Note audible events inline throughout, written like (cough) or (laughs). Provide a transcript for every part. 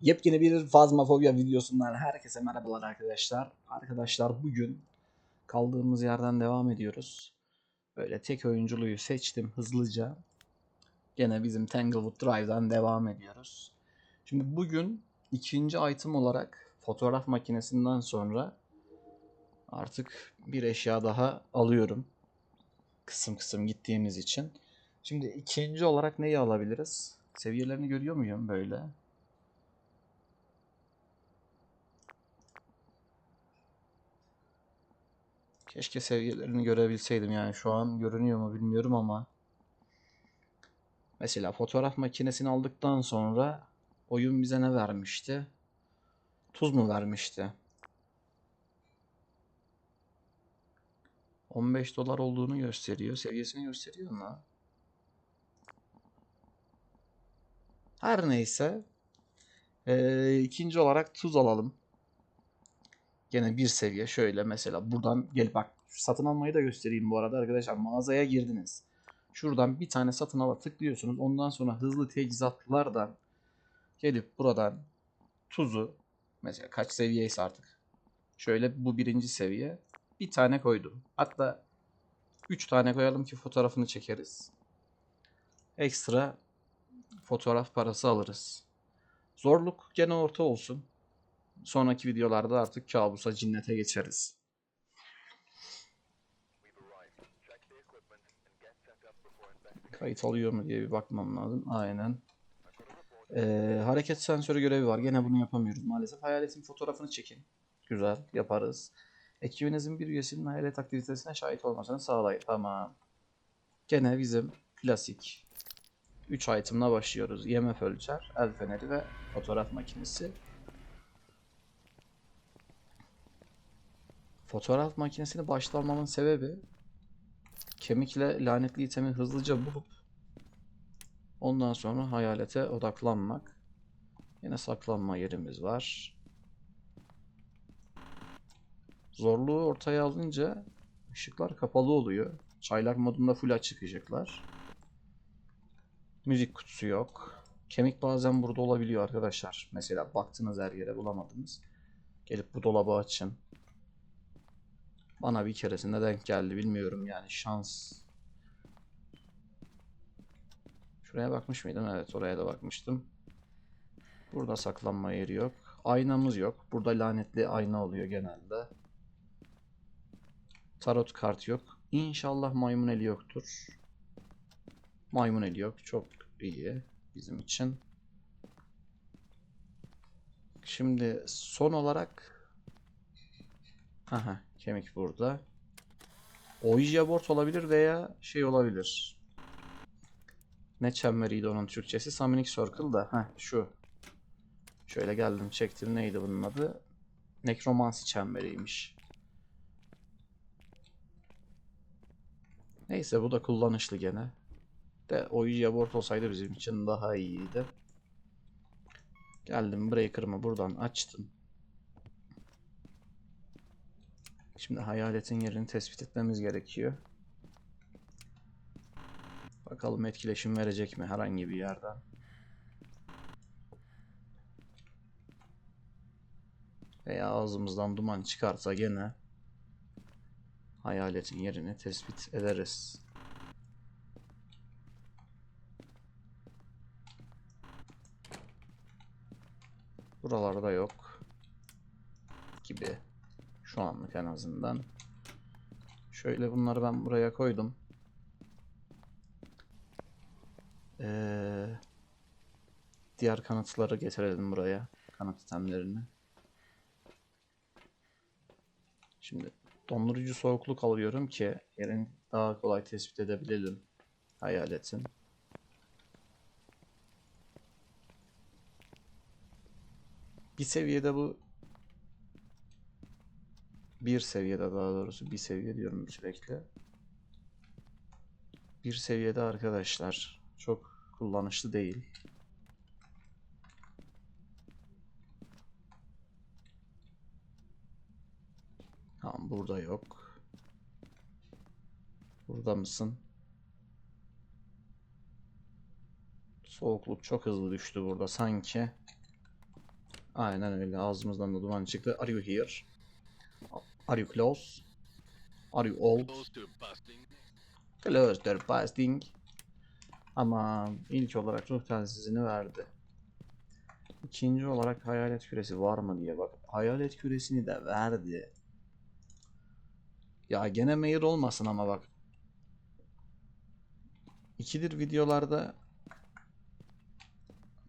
Yepyeni bir Fazmafobia videosundan herkese merhabalar arkadaşlar. Arkadaşlar bugün kaldığımız yerden devam ediyoruz. Böyle tek oyunculuğu seçtim hızlıca. Gene bizim Tanglewood Drive'dan devam ediyoruz. Şimdi bugün ikinci item olarak fotoğraf makinesinden sonra artık bir eşya daha alıyorum. Kısım kısım gittiğimiz için. Şimdi ikinci olarak neyi alabiliriz? Seviyelerini görüyor muyum böyle? Keşke seviyelerini görebilseydim yani şu an görünüyor mu bilmiyorum ama mesela fotoğraf makinesini aldıktan sonra oyun bize ne vermişti? Tuz mu vermişti? 15 dolar olduğunu gösteriyor. Seviyesini gösteriyor mu? Her neyse. Ee, ikinci olarak tuz alalım. Gene bir seviye şöyle mesela buradan gel bak satın almayı da göstereyim bu arada arkadaşlar mağazaya girdiniz. Şuradan bir tane satın ala tıklıyorsunuz. Ondan sonra hızlı teçhizatlardan gelip buradan tuzu mesela kaç seviyeyse artık. Şöyle bu birinci seviye. Bir tane koydum. Hatta 3 tane koyalım ki fotoğrafını çekeriz. Ekstra fotoğraf parası alırız. Zorluk gene orta olsun. Sonraki videolarda artık kabusa cinnete geçeriz. Kayıt alıyor mu diye bir bakmam lazım. Aynen. Ee, hareket sensörü görevi var. Gene bunu yapamıyoruz maalesef. Hayaletin fotoğrafını çekin. Güzel yaparız. Ekibinizin bir üyesinin hayalet aktivitesine şahit olmasını sağlayın. Tamam. Gene bizim klasik 3 item'la başlıyoruz. IMF ölçer, el feneri ve fotoğraf makinesi. Fotoğraf makinesini başta almamın sebebi kemikle lanetli itemi hızlıca bulup ondan sonra hayalete odaklanmak. Yine saklanma yerimiz var. Zorluğu ortaya alınca ışıklar kapalı oluyor. Çaylak modunda full açık ışıklar. Müzik kutusu yok. Kemik bazen burada olabiliyor arkadaşlar. Mesela baktınız her yere bulamadınız. Gelip bu dolabı açın. Bana bir keresinde denk geldi. Bilmiyorum yani şans. Şuraya bakmış mıydım? Evet oraya da bakmıştım. Burada saklanma yeri yok. Aynamız yok. Burada lanetli ayna oluyor genelde. Tarot kart yok. İnşallah maymun eli yoktur. Maymun eli yok. Çok iyi bizim için. Şimdi son olarak Aha, kemik burada. Ouija board olabilir veya şey olabilir. Ne çemberiydi onun Türkçesi? Summoning Circle da. Heh, şu. Şöyle geldim çektim. Neydi bunun adı? Nekromansi çemberiymiş. Neyse bu da kullanışlı gene. De Ouija board olsaydı bizim için daha iyiydi. Geldim breaker'ımı buradan açtım. Şimdi hayaletin yerini tespit etmemiz gerekiyor. Bakalım etkileşim verecek mi herhangi bir yerden. Veya ağzımızdan duman çıkarsa gene hayaletin yerini tespit ederiz. Buralarda yok gibi. Şu anlık en azından. Şöyle bunları ben buraya koydum. Ee, diğer kanıtları getirelim buraya. Kanıt itemlerini. Şimdi dondurucu soğukluk alıyorum ki yerini daha kolay tespit edebilelim hayaletin. Bir seviyede bu bir seviyede daha doğrusu bir seviye diyorum sürekli. Bir seviyede arkadaşlar çok kullanışlı değil. Tamam burada yok. Burada mısın? Soğukluk çok hızlı düştü burada sanki. Aynen öyle. Ağzımızdan da duman çıktı. Are you here? Are you close? Are you old? Close to busting. Ama ilk olarak ruh telsizini verdi. İkinci olarak hayalet küresi var mı diye bak. Hayalet küresini de verdi. Ya gene mail olmasın ama bak. İkidir videolarda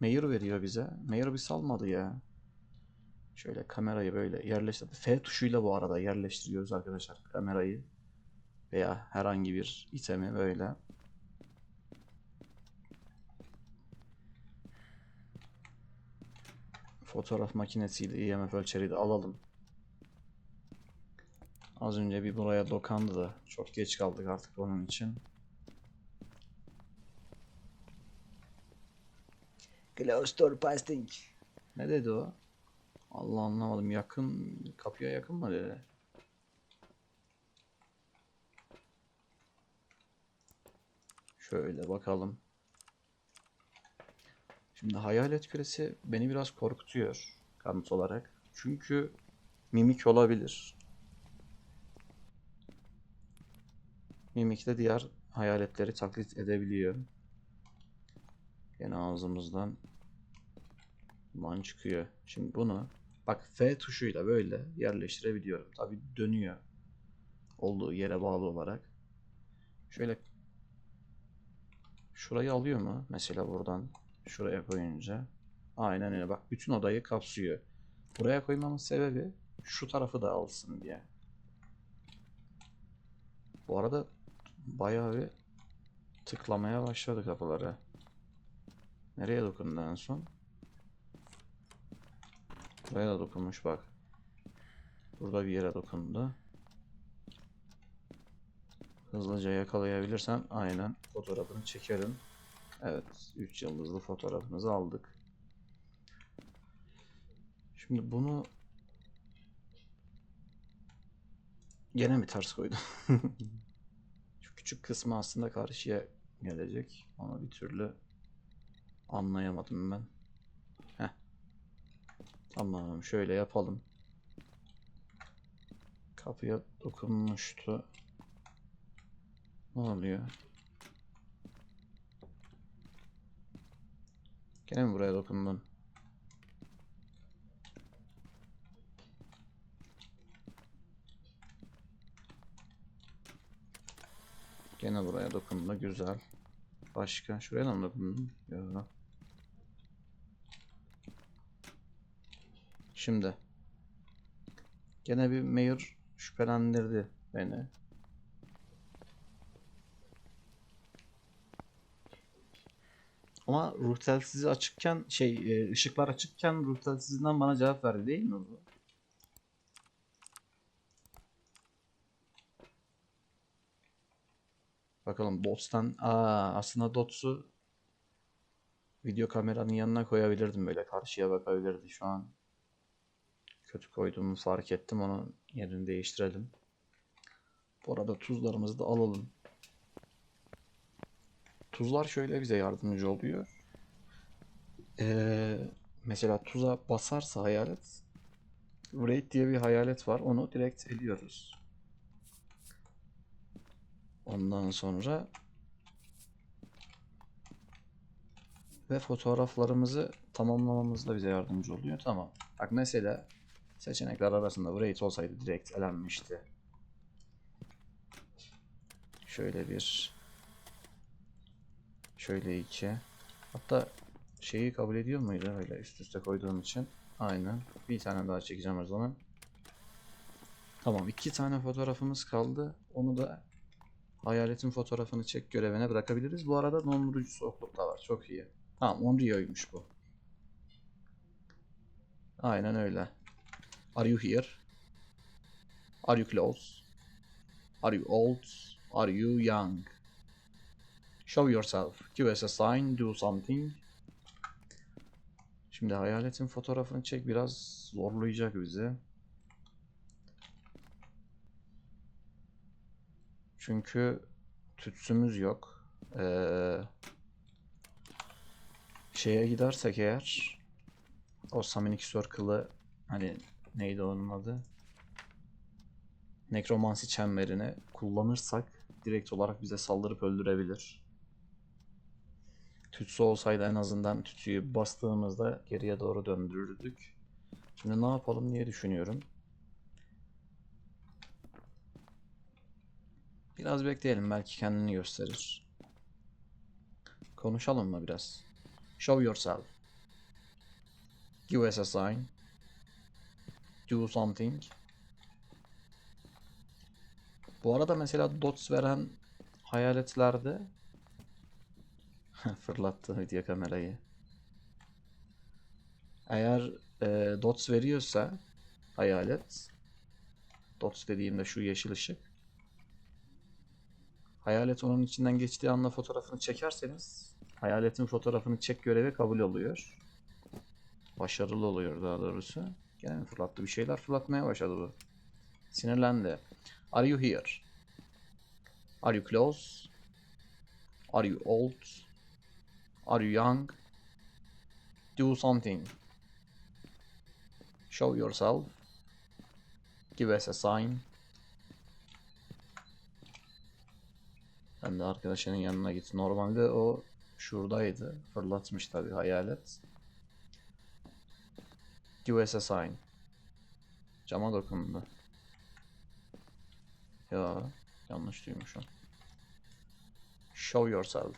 Mayor veriyor bize. Mayor bir salmadı ya. Şöyle kamerayı böyle yerleştir. F tuşuyla bu arada yerleştiriyoruz arkadaşlar kamerayı. Veya herhangi bir itemi böyle. Fotoğraf makinesiyle IMF ölçeri de alalım. Az önce bir buraya dokandı da çok geç kaldık artık onun için. Close pasting. Ne dedi o? Allah anlamadım. Yakın kapıya yakın mı dedi? Şöyle bakalım. Şimdi hayalet küresi beni biraz korkutuyor kanıt olarak. Çünkü mimik olabilir. Mimik de diğer hayaletleri taklit edebiliyor. Yine ağzımızdan duman çıkıyor. Şimdi bunu bak F tuşuyla böyle yerleştirebiliyorum. Tabi dönüyor. Olduğu yere bağlı olarak. Şöyle şurayı alıyor mu? Mesela buradan şuraya koyunca. Aynen öyle. Bak bütün odayı kapsıyor. Buraya koymamın sebebi şu tarafı da alsın diye. Bu arada bayağı bir tıklamaya başladı kapıları. Nereye dokundu en son? Buraya da dokunmuş bak. Burada bir yere dokundu. Hızlıca yakalayabilirsem aynen fotoğrafını çekerim. Evet, 3 yıldızlı fotoğrafımızı aldık. Şimdi bunu gene mi ters koydum? (laughs) Şu küçük kısmı aslında karşıya gelecek. Onu bir türlü anlayamadım ben. Tamam, şöyle yapalım. Kapıya dokunmuştu. Ne oluyor? Gene mi buraya dokundun? Gene buraya dokundu. Güzel. Başka. Şuraya da mı dokundun? Yok. Şimdi. Gene bir mayor şüphelendirdi beni. Ama ruh telsizi açıkken şey e, ışıklar açıkken ruh telsizinden bana cevap verdi değil mi bu? Bakalım Dots'tan aa aslında Dots'u video kameranın yanına koyabilirdim böyle karşıya bakabilirdi şu an. Kötü koyduğumu fark ettim onu yerini değiştirelim. Bu arada tuzlarımızı da alalım. Tuzlar şöyle bize yardımcı oluyor. Ee, mesela tuza basarsa hayalet Raid diye bir hayalet var. Onu direkt ediyoruz. Ondan sonra ve fotoğraflarımızı tamamlamamızda bize yardımcı oluyor. Tamam. Bak mesela seçenekler arasında Raid olsaydı direkt elenmişti. Şöyle bir Şöyle iki. Hatta şeyi kabul ediyor muydu öyle üst üste koyduğum için? Aynen. Bir tane daha çekeceğim o zaman. Tamam iki tane fotoğrafımız kaldı. Onu da hayaletin fotoğrafını çek görevine bırakabiliriz. Bu arada dondurucu soğukluk da var. Çok iyi. Tamam Onrio'ymuş bu. Aynen öyle. Are you here? Are you close? Are you old? Are you young? Show yourself. Give us a sign. Do something. Şimdi hayaletin fotoğrafını çek. Biraz zorlayacak bizi. Çünkü tütsümüz yok. Ee, şeye gidersek eğer o Summoning Circle'ı hani neydi onun adı? Nekromansi çemberini kullanırsak direkt olarak bize saldırıp öldürebilir. Tütsü olsaydı en azından tütsüyü bastığımızda geriye doğru döndürürdük. Şimdi ne yapalım diye düşünüyorum. Biraz bekleyelim belki kendini gösterir. Konuşalım mı biraz? Show yourself. Give us a sign. Do something. Bu arada mesela dots veren hayaletlerde (laughs) fırlattı video kamerayı. Eğer e, dots veriyorsa hayalet dots dediğimde şu yeşil ışık hayalet onun içinden geçtiği anda fotoğrafını çekerseniz hayaletin fotoğrafını çek görevi kabul oluyor. Başarılı oluyor daha doğrusu. Gene mi fırlattı? Bir şeyler fırlatmaya başladı bu. Sinirlendi. Are you here? Are you close? Are you old? Are you young? Do something. Show yourself. Give us a sign. Ben de arkadaşının yanına git. Normalde o şuradaydı. Fırlatmış tabii hayalet. Give us a sign. Cama dokundu. Ya yanlış duymuşum. Show yourself.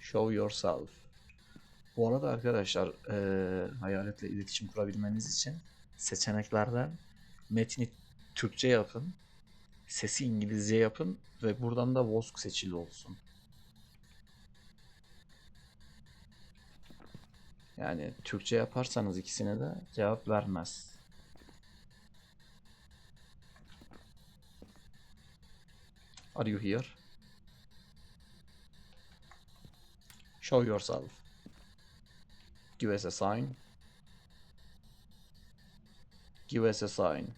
Show yourself. Bu arada arkadaşlar eee, hayaletle iletişim kurabilmeniz için seçeneklerden metni Türkçe yapın, sesi İngilizce yapın ve buradan da Vosk seçili olsun. Yani Türkçe yaparsanız ikisine de cevap vermez. Are you here? Show yourself. Give us a sign. Give us a sign.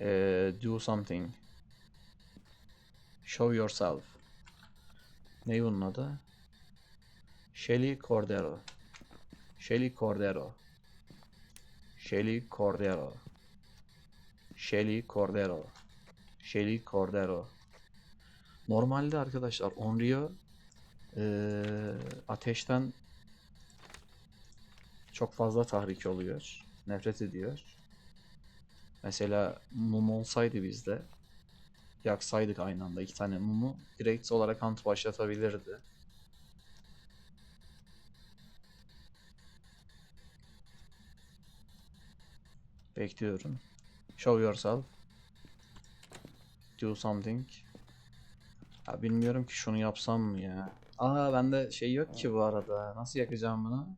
Uh, do something. Show yourself. Ne bunun adı? Shelly Cordero. Shelly Cordero. Shelly Cordero. Shelly Cordero. Shelly Cordero. Normalde arkadaşlar Onryo eee, ateşten çok fazla tahrik oluyor. Nefret ediyor. Mesela mum olsaydı bizde yaksaydık aynı anda iki tane mumu direkt olarak hunt başlatabilirdi. Bekliyorum. Show yourself. Do something. Ya bilmiyorum ki şunu yapsam mı ya. Aa bende şey yok ki bu arada. Nasıl yakacağım bunu?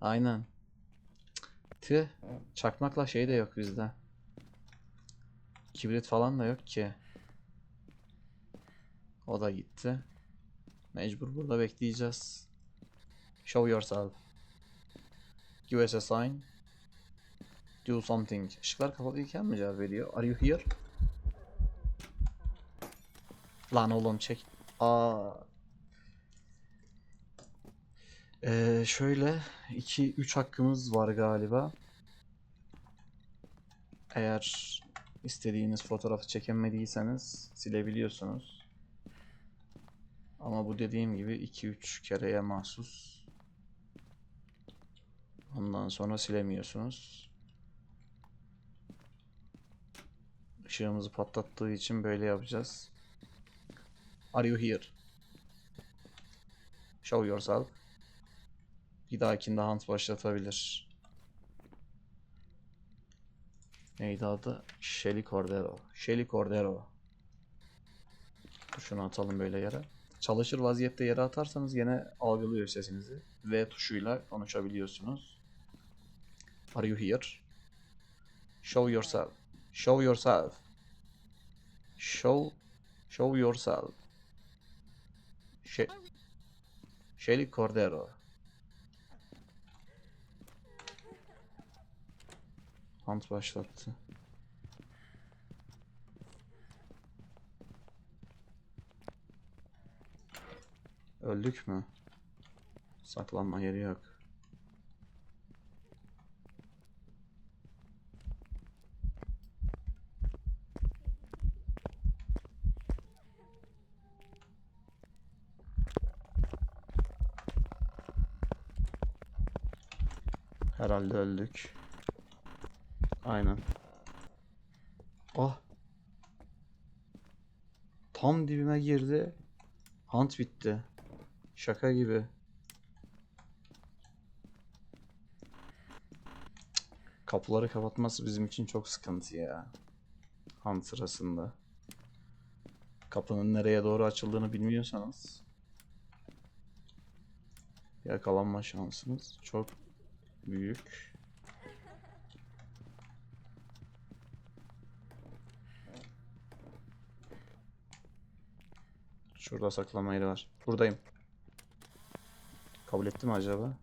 Aynen. Tüh. Çakmakla şey de yok bizde. Kibrit falan da yok ki. O da gitti. Mecbur burada bekleyeceğiz. Show yourself. Give us a sign. Do something. Işıklar kapalıyken mi cevap veriyor? Are you here? Lan oğlum çek. Aa. Ee, şöyle 2 3 hakkımız var galiba. Eğer istediğiniz fotoğrafı çekemediyseniz silebiliyorsunuz. Ama bu dediğim gibi 2-3 kereye mahsus. Ondan sonra silemiyorsunuz. Işığımızı patlattığı için böyle yapacağız. Are you here? Show yourself. Bir dahakinde hunt başlatabilir. Neydi adı? Shelly Cordero. Shelly Cordero. Dur Şunu atalım böyle yere. Çalışır vaziyette yere atarsanız yine algılıyor sesinizi. V tuşuyla konuşabiliyorsunuz. Are you here? Show yourself. Show yourself. Show show yourself. She Shelly Cordero. Hunt başlattı. Öldük mü? Saklanma yeri yok. Herhalde öldük. Aynen. Ah. Tam dibime girdi. Hunt bitti. Şaka gibi. Kapıları kapatması bizim için çok sıkıntı ya. Hunt sırasında. Kapının nereye doğru açıldığını bilmiyorsanız yakalanma şansınız çok büyük. Şurada saklama yeri var. Buradayım. Kabul etti mi acaba?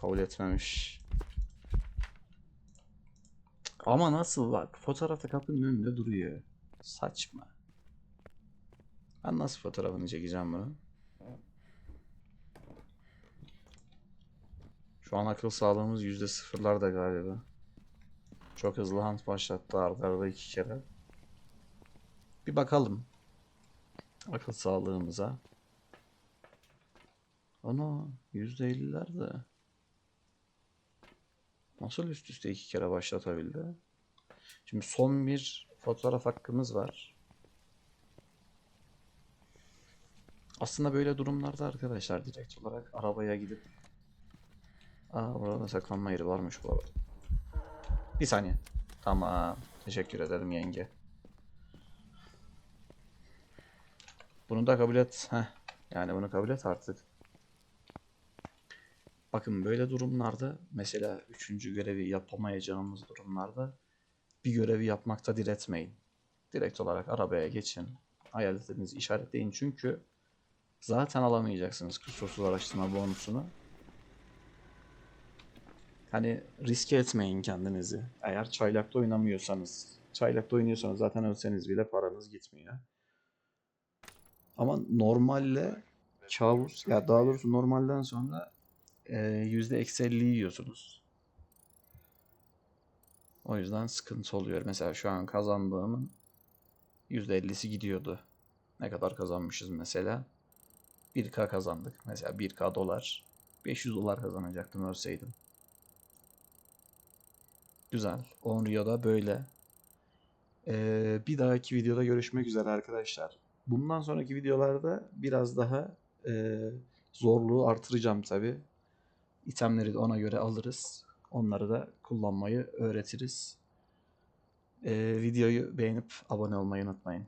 Kabul etmemiş. Ama nasıl bak fotoğrafta kapının önünde duruyor. Saçma. Ben nasıl fotoğrafını çekeceğim bunu? Şu an akıl sağlığımız yüzde sıfırlarda galiba. Çok hızlı hunt başlattı arda arda iki kere. Bir bakalım. Akıl sağlığımıza. Ana yüzde ellilerde. Nasıl üst üste iki kere başlatabildi? Şimdi son bir fotoğraf hakkımız var. Aslında böyle durumlarda arkadaşlar direkt olarak arabaya gidip Aa orada saklanma yeri varmış bu arada. Bir saniye. Tamam. Teşekkür ederim yenge. Bunu da kabul et. Heh. Yani bunu kabul et artık. Bakın böyle durumlarda mesela üçüncü görevi yapamayacağımız durumlarda bir görevi yapmakta diretmeyin. Direkt olarak arabaya geçin. Hayaletlerinizi işaretleyin çünkü zaten alamayacaksınız kusursuz araştırma bonusunu. Hani riske etmeyin kendinizi. Eğer çaylakta oynamıyorsanız, çaylakta oynuyorsanız zaten ölseniz bile paranız gitmiyor. Ama normalle kabus, ya daha doğrusu normalden sonra e, yüzde eksi elli yiyorsunuz. O yüzden sıkıntı oluyor. Mesela şu an kazandığımın yüzde ellisi gidiyordu. Ne kadar kazanmışız mesela? 1K kazandık. Mesela 1K dolar. 500 dolar kazanacaktım ölseydim. Güzel. Onrio'da böyle. Ee, bir dahaki videoda görüşmek üzere arkadaşlar. Bundan sonraki videolarda biraz daha e, zorluğu artıracağım tabi. İtemleri de ona göre alırız. Onları da kullanmayı öğretiriz. Ee, videoyu beğenip abone olmayı unutmayın.